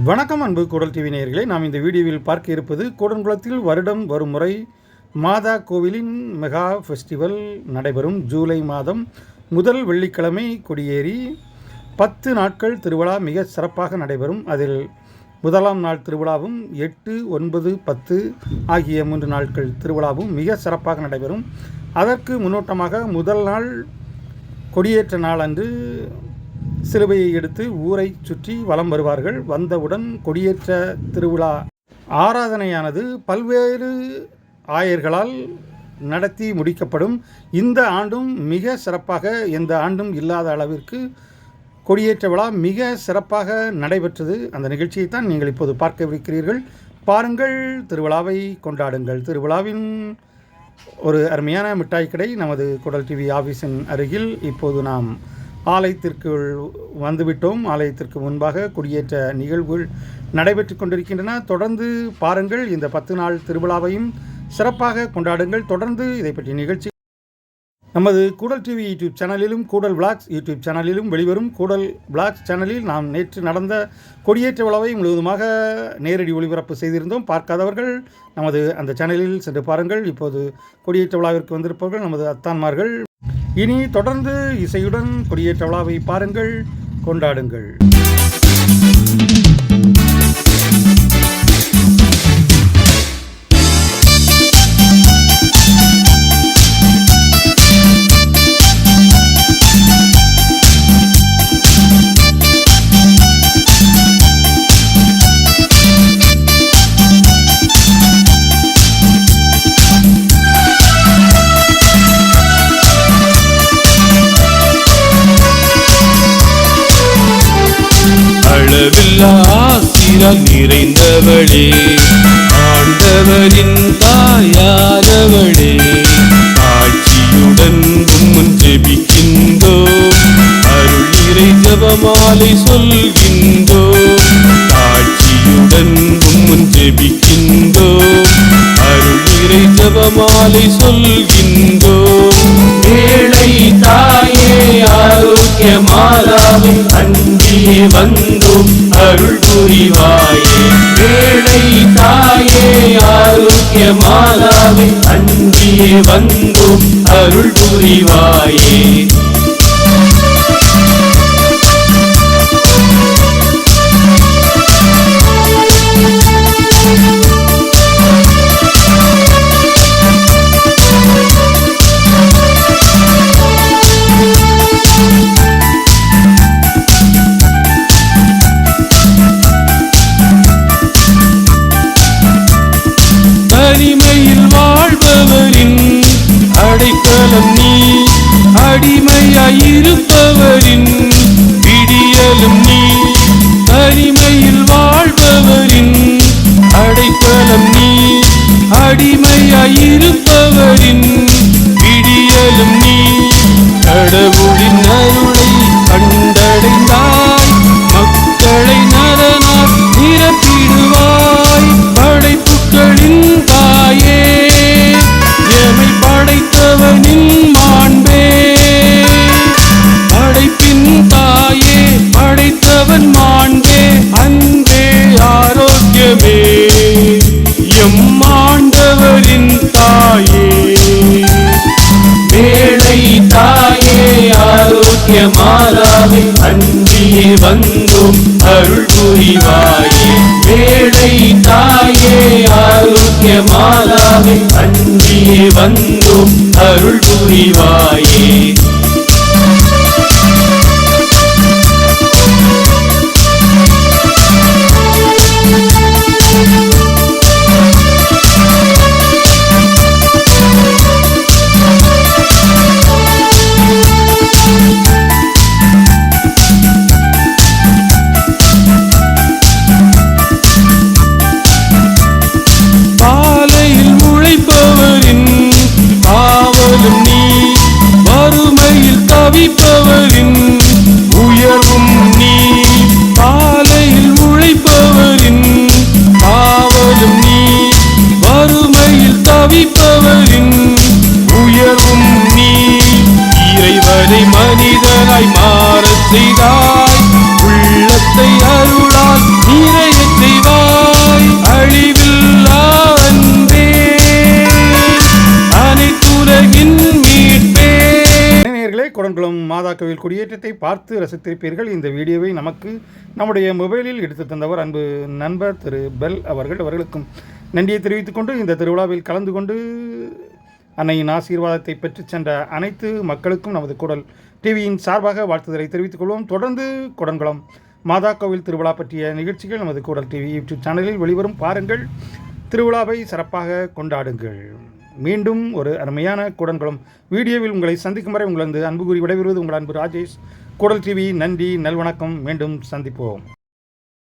வணக்கம் அன்பு குடல் டிவி நேயர்களே நாம் இந்த வீடியோவில் பார்க்க இருப்பது கூடன்குளத்தில் வருடம் வரும் முறை மாதா கோவிலின் மெகா ஃபெஸ்டிவல் நடைபெறும் ஜூலை மாதம் முதல் வெள்ளிக்கிழமை கொடியேறி பத்து நாட்கள் திருவிழா மிக சிறப்பாக நடைபெறும். அதில் முதலாம் நாள் திருவிழாவும் எட்டு ஒன்பது பத்து ஆகிய மூன்று நாட்கள் திருவிழாவும் மிக சிறப்பாக நடைபெறும். அதற்கு முன்னோட்டமாக முதல் நாள் கொடியேற்ற நாள் அன்று சிலுவையை எடுத்து ஊரை சுற்றி வலம் வருவார்கள். வந்தவுடன் கொடியேற்ற திருவிழா ஆராதனையானது பல்வேறு ஆயர்களால் நடத்தி முடிக்கப்படும். இந்த ஆண்டும் மிக சிறப்பாக எந்த ஆண்டும் இல்லாத அளவிற்கு கொடியேற்ற விழா மிக சிறப்பாக நடைபெற்றது. அந்த நிகழ்ச்சியை தான் நீங்கள் இப்போது பார்க்கவிருக்கிறீர்கள். பாருங்கள் திருவிழாவை கொண்டாடுங்கள். திருவிழாவின் ஒரு அருமையான மிட்டாய் கடை நமது குடல் டிவி ஆஃபீஸின் அருகில். இப்போது நாம் ஆலயத்திற்கு வந்துவிட்டோம். ஆலயத்திற்கு முன்பாக குடியேற்ற நிகழ்வுகள் நடைபெற்று கொண்டிருக்கின்றன. தொடர்ந்து பாருங்கள் இந்த பத்து நாள் திருவிழாவையும் சிறப்பாக கொண்டாடுங்கள். தொடர்ந்து இதை பற்றிய நிகழ்ச்சி நமது கூடல் டிவி யூடியூப் சேனலிலும் கூடல் விளாக்ஸ் யூடியூப் சேனலிலும் வெளிவரும் கூடல் விளாக்ஸ் சேனலில் நாம் நேற்று நடந்த கொடியேற்ற விழாவை முழுவதுமாக நேரடி ஒளிபரப்பு செய்திருந்தோம். பார்க்காதவர்கள் நமது அந்த சேனலில் சென்று பாருங்கள். இப்போது கொடியேற்ற விழாவிற்கு வந்திருப்பவர்கள் நமது அத்தான்மார்கள். இனி தொடர்ந்து இசையுடன் கொடியேற்ற விழாவை பாருங்கள் கொண்டாடுங்கள். அளவில்லாசிரம் நிறைந்தவளே. ஆண்டவரின் தாயானவளே ஆட்சியுடன் முன் ஜெபிக்கின்றோம் அருள் இறை ஜபமாலை சொல்கின்றோ. ஆட்சியுடன் முன் ஜெபிக்கின்றோம் ஜபமாலை சொல்கின்றோம் ஏழை தாயே ஆரோக்கிய மாதாவே அன்பியே வந்தோம் அருள் புரிவாயே. ஏழை தாயே ஆரோக்கிய மாதாவே அன்பியே வந்தோம் அருள் புரிவாயே. ஆரோக்கிய மாதாவே அன்பியே வந்தோம் அருள் புரிவாயே வேளை தாயே ஆரோக்கிய மாதாவை அன்பியே வந்தோம் அருள் புரிவாய் உழைப்பவரின் உயர்வும் நீ காலையில் உழைப்பவரின் காவலும் நீ வறுமையில் தவிப்பவரின் உயர்வும் நீ இறைவனை மனிதனாய் மாற செய்தார். மாதா கோவில் குடியேற்றத்தை பார்த்து ரசித்திருப்பீர்கள். இந்த வீடியோவை நமக்கு நம்முடைய மொபைலில் எடுத்து தந்தவர் அன்பு நண்பர் திரு பெல் அவர்கள் அவர்களுக்கும் நன்றியை தெரிவித்துக்கொண்டு இந்த திருவிழாவில் கலந்து கொண்டு அன்னையின் ஆசீர்வாதத்தை பெற்றுச் சென்ற அனைத்து மக்களுக்கும் நமது குடல் டிவியின் சார்பாக வாழ்த்துதலை தெரிவித்துக் கொள்வோம். தொடர்ந்து குடன்குளம் மாதா கோவில் திருவிழா பற்றிய நிகழ்ச்சிகள் நமது குடல் டிவி யூடியூப் சேனலில் வெளிவரும். பாருங்கள். திருவிழாவை சிறப்பாக கொண்டாடுங்கள். மீண்டும் ஒரு அருமையான கூடன்குளம். வீடியோவில் உங்களை சந்திக்கும் வரை உங்களது அன்பு கூறி விடைபெறுவது உங்கள் அன்பு ராஜேஷ். குடல் டிவி நன்றி நல்வணக்கம். மீண்டும் சந்திப்போம்.